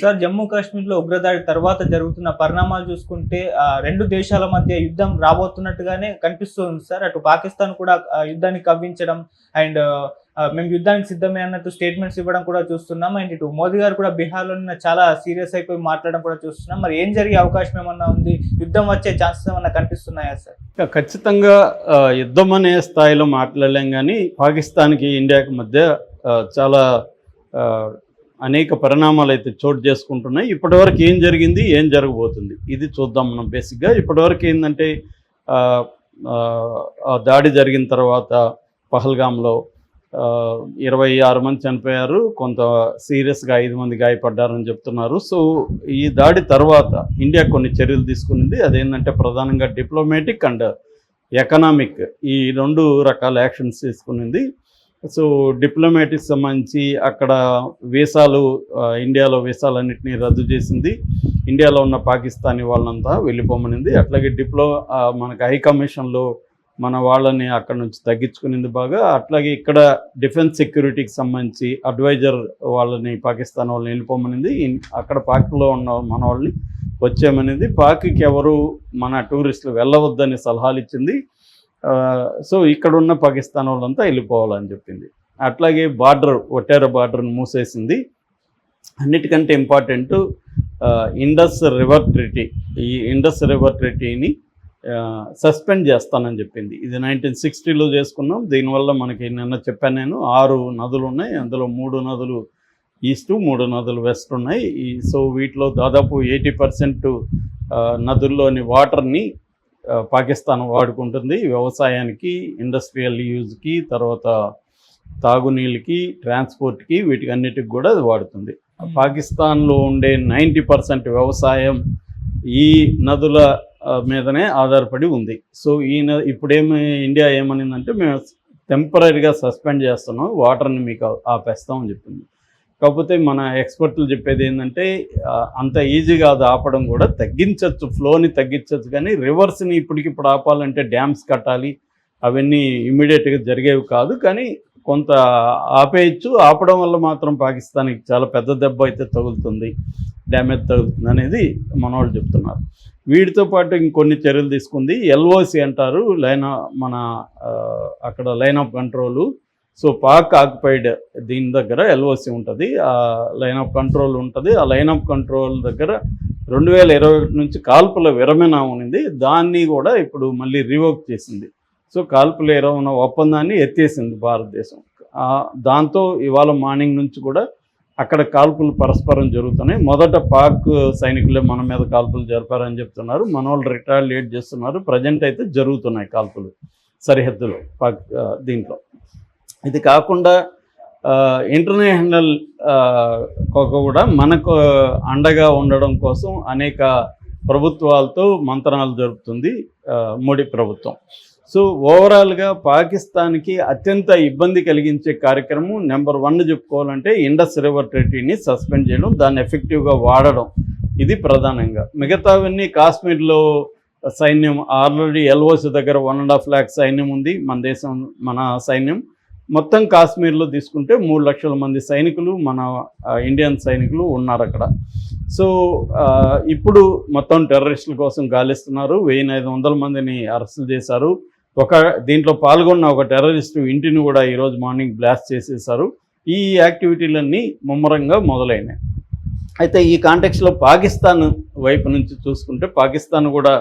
Sir Jammu కాశ్మీర్లో ఉగ్రదాడి తర్వాత జరుగుతున్న పరిణామాలు చూసుకుంటే రెండు దేశాల మధ్య యుద్ధం రాబోతున్నట్టుగానే కనిపిస్తుంది సార్. అటు పాకిస్తాన్ కూడా యుద్ధాన్ని కవ్వించడం అండ్ మేము యుద్ధానికి సిద్ధమే అన్నట్టు స్టేట్మెంట్స్ ఇవ్వడం కూడా చూస్తున్నాం. అండ్ ఇటు మోదీ గారు కూడా బీహార్లో నిన్న చాలా సీరియస్ అయిపోయి మాట్లాడడం కూడా చూస్తున్నాం. మరి ఏం జరిగే అవకాశం ఏమన్నా ఉంది? యుద్ధం వచ్చే ఛాన్సెస్ ఏమన్నా కనిపిస్తున్నాయా సార్? ఖచ్చితంగా యుద్ధం అనే స్థాయిలో మాట్లాడలేం కానీ పాకిస్తాన్కి ఇండియాకి మధ్య చాలా అనేక పరిణామాలు అయితే చోటు చేసుకుంటున్నాయి. ఇప్పటివరకు ఏం జరిగింది? ఏం జరగబోతుంది? ఇది చూద్దాం మనం బేసిక్గా. ఇప్పటివరకు ఏంటంటే దాడి జరిగిన తర్వాత పహల్గాంలో ఇరవై ఆరు మంది చనిపోయారు. కొంత సీరియస్గా ఐదు మంది గాయపడ్డారని చెప్తున్నారు. సో ఈ దాడి తర్వాత ఇండియా కొన్ని చర్యలు తీసుకునింది. అదేంటంటే ప్రధానంగా డిప్లొమాటిక్ అండ్ ఎకనామిక్ ఈ రెండు రకాల యాక్షన్స్ తీసుకునింది. సో డిప్లొమాటిక్ సంబంధించి అక్కడ వీసాలు ఇండియాలో వీసాలన్నింటినీ రద్దు చేసింది. ఇండియాలో ఉన్న పాకిస్తానీ వాళ్ళంతా వెళ్ళిపోమనింది. అట్లాగే డిప్లో మనకు మనకి హై కమిషన్లో మన వాళ్ళని అక్కడ నుంచి తగ్గించుకునింది బాగా. అట్లాగే ఇక్కడ డిఫెన్స్ సెక్యూరిటీకి సంబంధించి అడ్వైజర్ వాళ్ళని పాకిస్తాన్ వాళ్ళని వెళ్ళిపోమనింది. అక్కడ పాక్లో ఉన్న మన వాళ్ళని వచ్చామనింది పాక్కి ఎవరు మన టూరిస్టులు వెళ్ళవద్దని సలహాలు ఇచ్చింది. సో ఇక్కడ ఉన్న పాకిస్తాన్ వాళ్ళంతా వెళ్ళిపోవాలని చెప్పింది. అట్లాగే బార్డర్ ఒటేర బార్డర్ని మూసేసింది. అన్నిటికంటే ఇంపార్టెంట్ ఇండస్ రివర్ ట్రిటీ ఈ ఇండస్ రివర్ ట్రిటీని సస్పెండ్ చేస్తానని చెప్పింది. ఇది నైన్టీన్ సిక్స్టీలో చేసుకున్నాం. దీనివల్ల మనకి నిన్న చెప్పాను నేను ఆరు నదులు ఉన్నాయి. అందులో మూడు నదులు ఈస్ట్ మూడు నదులు వెస్ట్ ఉన్నాయి. ఈ సో వీటిలో దాదాపు ఎయిటీ పర్సెంట్ నదుల్లోని వాటర్ని పాకిస్తాన్ వాడుకుంటుంది. వ్యవసాయానికి ఇండస్ట్రియల్ యూజ్కి తర్వాత తాగునీళ్ళకి ట్రాన్స్పోర్ట్కి వీటికి అన్నిటికి కూడా అది వాడుతుంది. పాకిస్తాన్లో ఉండే నైంటీ పర్సెంట్ వ్యవసాయం ఈ నదుల మీదనే ఆధారపడి ఉంది. సో ఈ ఇప్పుడేమి ఇండియా ఏమనిందంటే మేము టెంపరీగా సస్పెండ్ చేస్తున్నాం వాటర్ని మీకు ఆపేస్తామని చెప్పింది. కాకపోతే మన ఎక్స్పర్ట్లు చెప్పేది ఏంటంటే అంత ఈజీగా అది ఆపడం కూడా. తగ్గించవచ్చు ఫ్లోని తగ్గించవచ్చు కానీ రివర్స్ని ఇప్పటికిప్పుడు ఆపాలంటే డ్యామ్స్ కట్టాలి. అవన్నీ ఇమీడియట్గా జరిగేవి కాదు కానీ కొంత ఆపేయచ్చు. ఆపడం వల్ల మాత్రం పాకిస్తాన్కి చాలా పెద్ద దెబ్బ అయితే తగులుతుంది. డ్యామేజ్ తగులుతుంది అనేది మన వాళ్ళు చెప్తున్నారు. వీటితో పాటు ఇంకొన్ని చర్యలు తీసుకుంది ఎల్ఓసి అంటారు. లైన్ మన అక్కడ line of control. So Pak occupied దీని దగ్గర ఎల్ఓసి ఉంటుంది. ఆ లైన్ ఆఫ్ కంట్రోల్ ఉంటుంది. ఆ లైన్ ఆఫ్ కంట్రోల్ దగ్గర రెండు వేల ఇరవై ఒకటి నుంచి కాల్పుల విరమణ ఉంది దాన్ని కూడా ఇప్పుడు మళ్ళీ రివోక్ చేసింది. సో కాల్పుల విరమణ ఒప్పందాన్ని ఎత్తేసింది భారతదేశం. దాంతో ఇవాళ మార్నింగ్ నుంచి కూడా అక్కడ కాల్పులు పరస్పరం జరుగుతున్నాయి. మొదట పాక్ సైనికులే మన మీద కాల్పులు జరిపారని చెప్తున్నారు. మన వాళ్ళు రిటాలియేట్ చేస్తున్నారు. ప్రజెంట్ అయితే జరుగుతున్నాయి కాల్పులు సరిహద్దులో పాక్ దీంట్లో. ఇది కాకుండా ఇంటర్నేషనల్ కొక కూడా మనకు అండగా ఉండడం కోసం అనేక ప్రభుత్వాలతో మంత్రణాలు జరుపుతుంది మోడీ ప్రభుత్వం. సో ఓవరాల్గా పాకిస్తాన్కి అత్యంత ఇబ్బంది కలిగించే కార్యక్రమం నెంబర్ వన్ చెప్పుకోవాలంటే ఇండస్ రివర్ ట్రీటీని సస్పెండ్ చేయడం దాన్ని ఎఫెక్టివ్గా వాడడం ఇది ప్రధానంగా. మిగతావన్నీ కాశ్మీర్లో సైన్యం ఆల్రెడీ ఎల్ఓసి దగ్గర వన్ అండ్ హాఫ్ ల్యాక్ సైన్యం ఉంది మన దేశం మన సైన్యం. మొత్తం కాశ్మీర్లో తీసుకుంటే మూడు లక్షల మంది సైనికులు మన ఇండియన్ సైనికులు ఉన్నారు అక్కడ. సో ఇప్పుడు మొత్తం టెర్రరిస్టుల కోసం గాలిస్తున్నారు. వెయ్యి ఐదు వందల మందిని అరెస్టులు చేశారు. ఒక దీంట్లో పాల్గొన్న ఒక టెర్రరిస్టు ఇంటిని కూడా ఈరోజు మార్నింగ్ బ్లాస్ట్ చేసేసారు ఈ యాక్టివిటీలన్నీ ముమ్మరంగా మొదలైనాయి. అయితే ఈ కాంటెక్స్లో పాకిస్తాన్ వైపు నుంచి చూసుకుంటే పాకిస్తాన్ కూడా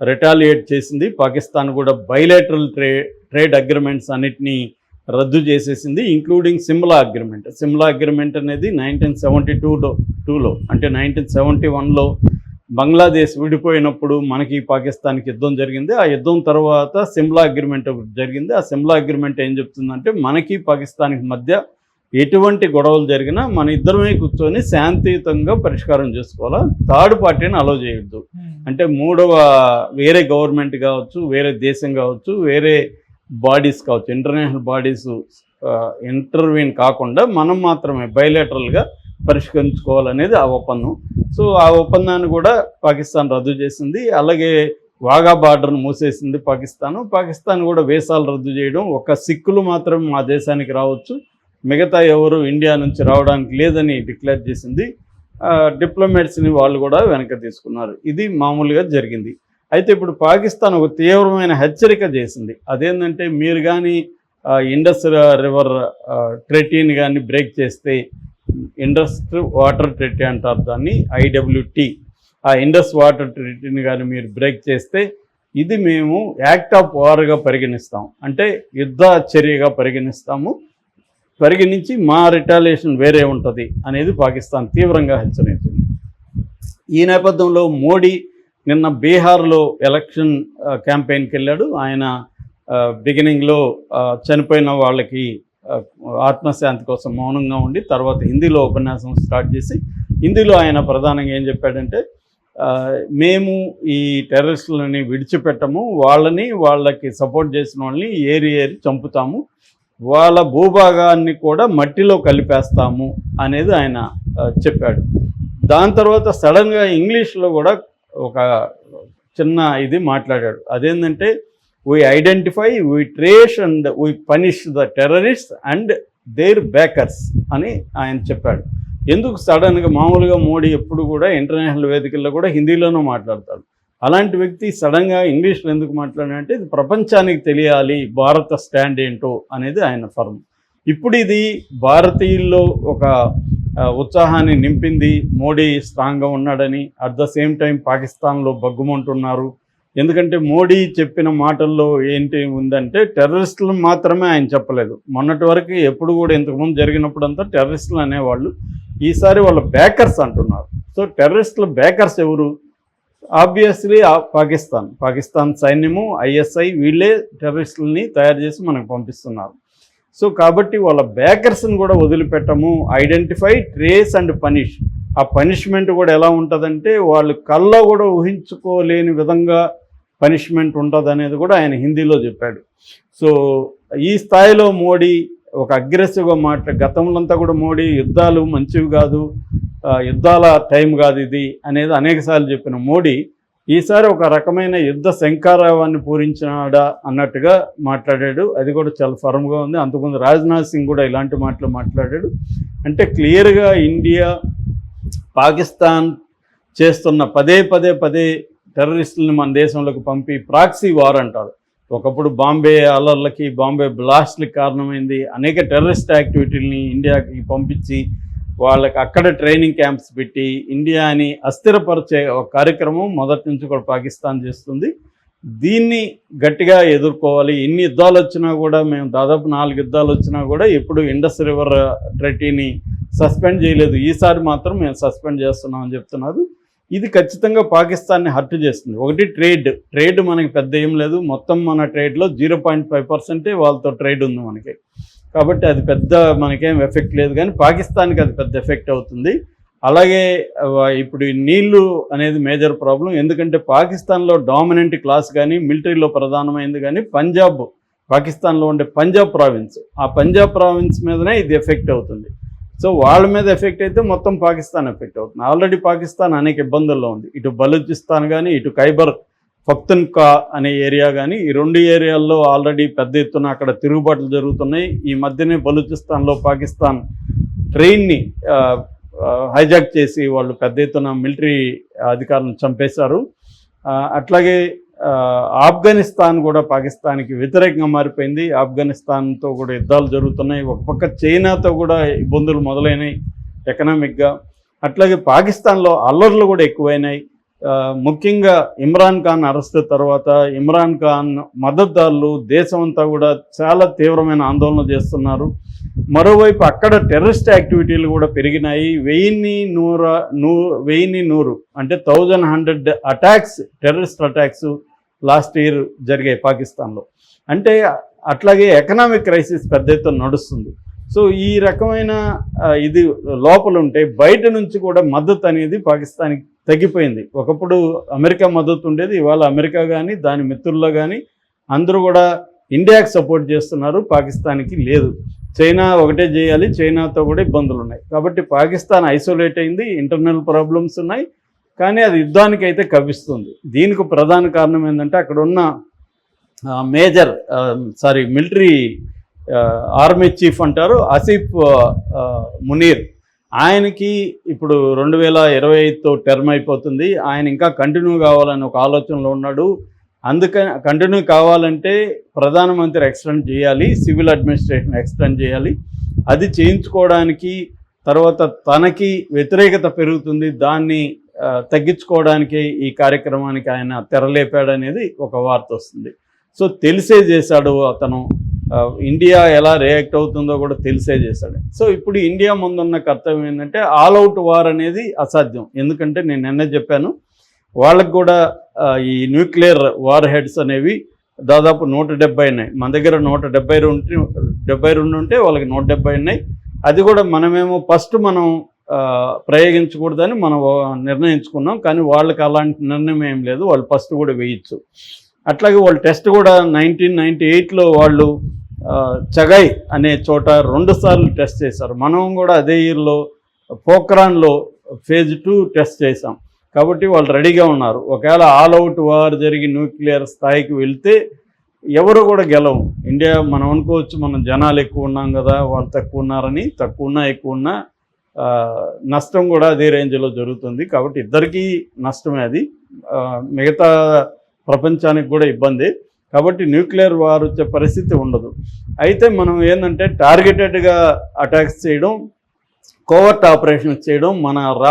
రిటాలియేట్ చేసింది. పాకిస్తాన్ కూడా బైలేటరల్ ట్రే ట్రేడ్ అగ్రిమెంట్స్ అన్నిటినీ రద్దు చేసేసింది including Simla agreement Simla agreement అనేది నైన్టీన్ సెవెంటీ టూలో టూలో అంటే నైన్టీన్ సెవెంటీ వన్లో బంగ్లాదేశ్ విడిపోయినప్పుడు మనకి పాకిస్తాన్కి యుద్ధం జరిగింది. ఆ యుద్ధం తర్వాత సిమ్లా అగ్రిమెంట్ జరిగింది. ఆ సిమ్లా అగ్రిమెంట్ ఏం చెప్తుందంటే మనకి పాకిస్తాన్కి మధ్య ఎటువంటి గొడవలు జరిగినా మన ఇద్దరమే కూర్చొని శాంతియుతంగా పరిష్కారం చేసుకోవాలా? థర్డ్ పార్టీని అలో చేయొద్దు. అంటే మూడవ వేరే గవర్నమెంట్ కావచ్చు వేరే దేశం కావచ్చు వేరే బాడీస్ కావచ్చు ఇంటర్నేషనల్ బాడీస్ ఇంటర్వ్యూన్ కాకుండా మనం మాత్రమే బయలేటరల్గా పరిష్కరించుకోవాలనేది ఆ ఒప్పందం. సో ఆ ఒప్పందాన్ని కూడా పాకిస్తాన్ రద్దు చేసింది. అలాగే వాగా బార్డర్ను మూసేసింది పాకిస్తాను. పాకిస్తాన్ కూడా వేసాలు రద్దు చేయడం ఒక సిక్కులు మాత్రం మా దేశానికి రావచ్చు. మిగతా ఎవరు ఇండియా నుంచి రావడానికి లేదని డిక్లేర్ చేసింది. డిప్లొమేట్స్ని వాళ్ళు కూడా వెనక తీసుకున్నారు. ఇది మామూలుగా జరిగింది. అయితే ఇప్పుడు పాకిస్తాన్ ఒక తీవ్రమైన హెచ్చరిక చేసింది. అదేంటంటే మీరు కానీ ఇండస్ రివర్ ట్రెటీని కానీ బ్రేక్ చేస్తే ఇండస్ వాటర్ ట్రెటీ అంటారు దాన్ని ఐడబ్ల్యూటీ. ఆ ఇండస్ వాటర్ ట్రెటీని కానీ మీరు బ్రేక్ చేస్తే ఇది మేము యాక్ట్ ఆఫ్ వార్గా పరిగణిస్తాం. అంటే యుద్ధ చర్యగా పరిగణిస్తాము. పరిగణించి మా రిటాలియేషన్ వేరే ఉంటుంది అనేది పాకిస్తాన్ తీవ్రంగా హెచ్చరించింది. ఈ నేపథ్యంలో మోడీ నిన్న బీహార్లో ఎలక్షన్ క్యాంపెయిన్కి వెళ్ళాడు ఆయన బిగినింగ్లో చనిపోయిన వాళ్ళకి ఆత్మశాంతి కోసం మౌనంగా ఉండి తర్వాత హిందీలో ఉపన్యాసం స్టార్ట్ చేసి హిందీలో ఆయన ప్రధానంగా ఏం చెప్పాడంటే మేము ఈ టెర్రరిస్టులని విడిచిపెట్టము. వాళ్ళని వాళ్ళకి సపోర్ట్ చేసిన వాళ్ళని ఏరి ఏరి చంపుతాము. వాళ్ళ భూభాగాన్ని కూడా మట్టిలో కలిపేస్తాము అనేది ఆయన చెప్పాడు. దాని తర్వాత సడన్గా ఇంగ్లీష్లో కూడా ఒక చిన్న ఇది మాట్లాడాడు. అదేంటంటే we identify we trace and we punish the terrorist and their backers అని ఆయన చెప్పాడు. ఎందుకు సడన్గా మామూలుగా మోడీ ఎప్పుడు కూడా ఇంటర్నేషనల్ వేదికల్లో కూడా హిందీలోనూ మాట్లాడతాడు? అలాంటి వ్యక్తి సడన్గా ఇంగ్లీష్లో ఎందుకు మాట్లాడాడంటే ఇది ప్రపంచానికి తెలియాలి భారత స్టాండ్ ఏంటో అనేది ఆయన ఫర్మ్. ఇప్పుడు ఇది భారతీయుల్లో ఒక ఉత్సాహాన్ని నింపింది మోడీ స్ట్రాంగ్గా ఉన్నాడని. అట్ ద సేమ్ టైం పాకిస్తాన్లో బగ్గుమంటున్నారు ఎందుకంటే మోడీ చెప్పిన మాటల్లో ఏంటి ఉందంటే టెర్రరిస్టులు మాత్రమే ఆయన చెప్పలేదు. మొన్నటి వరకు ఎప్పుడు కూడా ఇంతకుముందు జరిగినప్పుడంతా టెర్రరిస్టులు అనేవాళ్ళు ఈసారి వాళ్ళ బ్యాకర్స్ అంటున్నారు. సో టెర్రరిస్టుల బ్యాకర్స్ ఎవరు? ఆబ్వియస్లీ పాకిస్తాన్. పాకిస్తాన్ సైన్యము ఐఎస్ఐ వీళ్ళే టెర్రరిస్టులని తయారు చేసి మనకు పంపిస్తున్నారు. సో కాబట్టి వాళ్ళ బ్యాకర్స్ని కూడా వదిలిపెట్టము ఐడెంటిఫై ట్రేస్ అండ్ పనిష్. ఆ పనిష్మెంట్ కూడా ఎలా ఉంటుందంటే వాళ్ళు కళ్ళ కూడా ఊహించుకోలేని విధంగా పనిష్మెంట్ ఉంటుంది అనేది కూడా ఆయన హిందీలో చెప్పాడు. సో ఈ స్థాయిలో మోడీ ఒక అగ్రెసివ్గా మాట గతంలో అంతా కూడా మోడీ యుద్ధాలు మంచివి కాదు యుద్ధాల టైం కాదు ఇది అనేది అనేకసార్లు చెప్పిన మోడీ ఈసారి ఒక రకమైన యుద్ధ శంకారావాన్ని పూరించినాడా అన్నట్టుగా మాట్లాడాడు. అది కూడా చాలా ఫర్మ్గా ఉంది. అంతకుముందు రాజ్నాథ్ సింగ్ కూడా ఇలాంటి మాటలు మాట్లాడాడు. అంటే క్లియర్గా ఇండియా పాకిస్తాన్ చేస్తున్న పదే పదే పదే టెర్రరిస్టులను మన దేశంలోకి పంపి ప్రాక్సీ వార్ అంటారు. ఒకప్పుడు బాంబే అల్లర్లకి బాంబే బ్లాస్ట్లకి కారణమైంది. అనేక టెర్రరిస్ట్ యాక్టివిటీలని ఇండియాకి పంపించి వాళ్ళకి అక్కడ ట్రైనింగ్ క్యాంప్స్ పెట్టి ఇండియాని అస్థిరపరిచే ఒక కార్యక్రమం మొదటి నుంచి కూడా పాకిస్తాన్ చేస్తుంది. దీన్ని గట్టిగా ఎదుర్కోవాలి. ఎన్ని యుద్ధాలు వచ్చినా కూడా మేము దాదాపు నాలుగు యుద్ధాలు వచ్చినా కూడా ఎప్పుడు ఇండస్ రివర్ ట్రెటీని సస్పెండ్ చేయలేదు. ఈసారి మాత్రం మేము సస్పెండ్ చేస్తున్నామని చెప్తున్నారు. ఇది ఖచ్చితంగా పాకిస్తాన్ని హర్ట్ చేస్తుంది. ఒకటి ట్రేడ్. ట్రేడ్ మనకి పెద్ద ఏం లేదు. మొత్తం మన ట్రేడ్లో జీరో పాయింట్ ఫైవ్ పర్సెంటే వాళ్ళతో ట్రేడ్ ఉంది మనకి. కాబట్టి అది పెద్ద మనకేం ఎఫెక్ట్ లేదు కానీ పాకిస్తాన్కి అది పెద్ద ఎఫెక్ట్ అవుతుంది. అలాగే ఇప్పుడు నీళ్ళు అనేది మేజర్ ప్రాబ్లం. ఎందుకంటే పాకిస్తాన్లో డామినెంట్ క్లాస్ కానీ మిలిటరీలో ప్రధానమైంది కానీ పంజాబ్ పాకిస్తాన్లో ఉండే పంజాబ్ ప్రావిన్స్. ఆ పంజాబ్ ప్రావిన్స్ మీదనే ఇది ఎఫెక్ట్ అవుతుంది. సో వాళ్ళ మీద ఎఫెక్ట్ అయితే మొత్తం పాకిస్తాన్ ఎఫెక్ట్ అవుతుంది. ఆల్రెడీ పాకిస్తాన్ అనేక ఇబ్బందుల్లో ఉంది. ఇటు బలూచిస్తాన్ కానీ ఇటు ఖైబర్ పఖ్తన్కా అనే ఏరియా కానీ ఈ రెండు ఏరియాల్లో ఆల్రెడీ పెద్ద ఎత్తున అక్కడ తిరుగుబాట్లు జరుగుతున్నాయి. ఈ మధ్యనే బలూచిస్తాన్లో పాకిస్తాన్ ట్రైన్ని హైజాక్ చేసి వాళ్ళు పెద్ద ఎత్తున మిలిటరీ అధికారులను చంపేశారు. అట్లాగే ఆఫ్ఘనిస్తాన్ కూడా పాకిస్తాన్కి వ్యతిరేకంగా మారిపోయింది. ఆఫ్ఘనిస్తాన్తో కూడా యుద్ధాలు జరుగుతున్నాయి. ఒక పక్క చైనాతో కూడా ఇబ్బందులు మొదలైనాయి ఎకనామిక్గా. అట్లాగే పాకిస్తాన్లో అల్లర్లు కూడా ఎక్కువైనాయి. ముఖ్యంగా ఇమ్రాన్ ఖాన్ అరెస్ట్ తర్వాత ఇమ్రాన్ ఖాన్ మద్దతుదారులు దేశం అంతా కూడా చాలా తీవ్రమైన ఆందోళన చేస్తున్నారు. మరోవైపు అక్కడ టెర్రరిస్ట్ యాక్టివిటీలు కూడా పెరిగినాయి. వెయ్యిన్ని నూర నూ వెయ్యిన్ని నూరు అంటే thousand hundred attacks terrorist attacks last year జరిగాయి పాకిస్తాన్లో. అంటే అట్లాగే ఎకనామిక్ క్రైసిస్ పెద్ద ఎత్తున నడుస్తుంది. సో ఈ రకమైన ఇది లోపల ఉంటే బయట నుంచి కూడా మద్దతు అనేది పాకిస్తాన్కి తగ్గిపోయింది. ఒకప్పుడు అమెరికా మద్దతు ఉండేది ఇవాళ అమెరికా కానీ దాని మిత్రుల్లో కానీ అందరూ కూడా ఇండియాకి సపోర్ట్ చేస్తున్నారు పాకిస్తాన్కి లేదు. చైనా ఒకటే చేయాలి చైనాతో కూడా ఇబ్బందులు ఉన్నాయి. కాబట్టి పాకిస్తాన్ ఐసోలేట్ అయింది ఇంటర్నల్ ప్రాబ్లమ్స్ ఉన్నాయి కానీ అది యుద్ధానికి అయితే కవ్విస్తుంది. దీనికి ప్రధాన కారణం ఏంటంటే అక్కడ ఉన్న major sorry military army chief అంటారు ఆసిఫ్ మునీర్. ఆయనకి ఇప్పుడు రెండు వేల ఇరవై ఐదుతో టర్మ్ అయిపోతుంది. ఆయన ఇంకా కంటిన్యూ కావాలని ఒక ఆలోచనలో ఉన్నాడు. అందుకని కంటిన్యూ కావాలంటే ప్రధానమంత్రి ఎక్స్టెండ్ చేయాలి సివిల్ అడ్మినిస్ట్రేషన్ ఎక్స్టెండ్ చేయాలి. అది చేయించుకోవడానికి తర్వాత తనకి వ్యతిరేకత పెరుగుతుంది. దాన్ని తగ్గించుకోవడానికి ఈ కార్యక్రమానికి ఆయన తెరలేపాడనేది ఒక వార్త వస్తుంది. సో తెలిసే చేశాడు అతను. ఇండియా ఎలా రియాక్ట్ అవుతుందో కూడా తెలిసే చేశాడు. సో ఇప్పుడు ఇండియా ముందున్న కర్తవ్యం ఏంటంటే ఆల్ అవుట్ వార్ అనేది అసాధ్యం. ఎందుకంటే నేను నిన్న చెప్పాను వాళ్ళకు కూడా ఈ న్యూక్లియర్ వార్ హెడ్స్ అనేవి దాదాపు నూట డెబ్బై ఉన్నాయి. మన దగ్గర నూట డెబ్బై రెండు డెబ్బై రెండు ఉంటే వాళ్ళకి నూట డెబ్బై ఉన్నాయి. అది కూడా మనమేమో ఫస్ట్ మనం ప్రయోగించకూడదని మనం నిర్ణయించుకున్నాం. కానీ వాళ్ళకి అలాంటి నిర్ణయం ఏం లేదు. వాళ్ళు ఫస్ట్ కూడా వేయచ్చు. అట్లాగే వాళ్ళు టెస్ట్ కూడా నైన్టీన్ నైన్టీ ఎయిట్లో వాళ్ళు చగై అనే చోట రెండుసార్లు టెస్ట్ చేశారు. మనం కూడా అదే ఇయర్లో పోక్రాన్లో ఫేజ్ టూ టెస్ట్ చేశాం. కాబట్టి వాళ్ళు రెడీగా ఉన్నారు. ఒకవేళ ఆల్ అవుట్ వార్ జరిగి న్యూక్లియర్ స్థాయికి వెళ్తే ఎవరు కూడా గెలవు. ఇండియా మనం అనుకోవచ్చు మనం జనాలు ఎక్కువ ఉన్నాం కదా వాళ్ళు తక్కువ ఉన్నారని తక్కువ ఉన్నా ఎక్కువ ఉన్నా నష్టం కూడా అదే రేంజ్లో జరుగుతుంది. కాబట్టి ఇద్దరికీ నష్టమే అది. మిగతా ప్రపంచానికి కూడా ఇబ్బంది. కాబట్టి న్యూక్లియర్ వార్ వచ్చే పరిస్థితి ఉండదు. అయితే మనం ఏంటంటే టార్గెటెడ్గా అటాక్స్ చేయడం కోవర్ట్ ఆపరేషన్స్ చేయడం మన రా